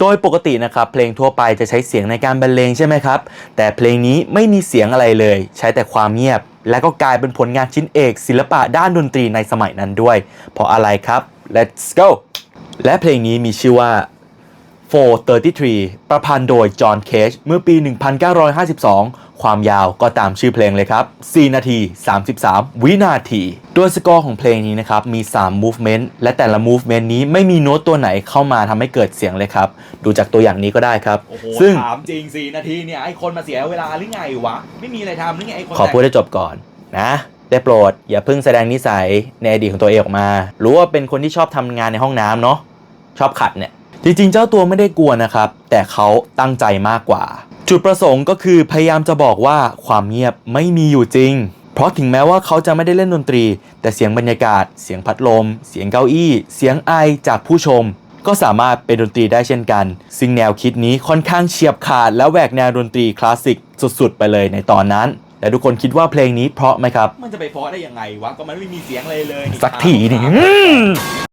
โดยปกตินะครับเพลงทั่วไปจะใช้เสียงในการบรรเลงใช่ไหมครับ แต่เพลงนี้ไม่มีเสียงอะไรเลย ใช้แต่ความเงียบ และก็กลายเป็นผลงานชิ้นเอก ศิลปะด้านดนตรีในสมัยนั้นด้วย เพราะอะไรครับ let's go และเพลงนี้มีชื่อว่า 433 ประพันธ์โดยจอห์น เคชเมื่อปี 1952 ความยาวก็ตามชื่อเพลงเลยครับ 4 นาที 33 วินาที โดยสกอร์ของเพลงนี้นะครับ มี 3 movement และแต่ละ movement นี้ไม่มีโน้ตตัวไหนเข้ามาทำให้เกิดเสียงเลยครับ ดูจากตัวอย่างนี้ก็ได้ครับ โอ้โหซึ่ง ถามจริงสี่นาทีเนี่ยไอ้คนมาเสียเวลาหรือไงวะ ไม่มีอะไรทำหรือไงไอ้คนขอพูดให้จบก่อนนะ ได้โปรด อย่าเพิ่งแสดงนิสัยในอดีตของตัวเองออกมา รู้ว่าเป็นคนที่ชอบทำงานในห้องน้ำเนาะชอบขัดเนี่ย จริงๆ เจ้าตัวไม่ได้กลัวนะครับ แต่เขาตั้งใจมากกว่า จุดประสงค์ก็คือพยายามจะบอกว่าความเงียบไม่มีอยู่จริง เพราะถึงแม้ว่าเขาจะไม่ได้เล่นดนตรี แต่เสียงบรรยากาศ เสียงพัดลม เสียงเก้าอี้ เสียงไอจากผู้ชม ก็สามารถเป็นดนตรีได้เช่นกัน ซึ่งแนวคิดนี้ค่อนข้างเฉียบขาดและแหวกแนวดนตรีคลาสสิกสุดๆ ไปเลยในตอนนั้นและทุกคนคิดว่าเพลงนี้เพราะไหมครับ มันจะไปเพราะได้ยังไงวะ ก็มันไม่มีเสียงเลยเลย สักทีหนึง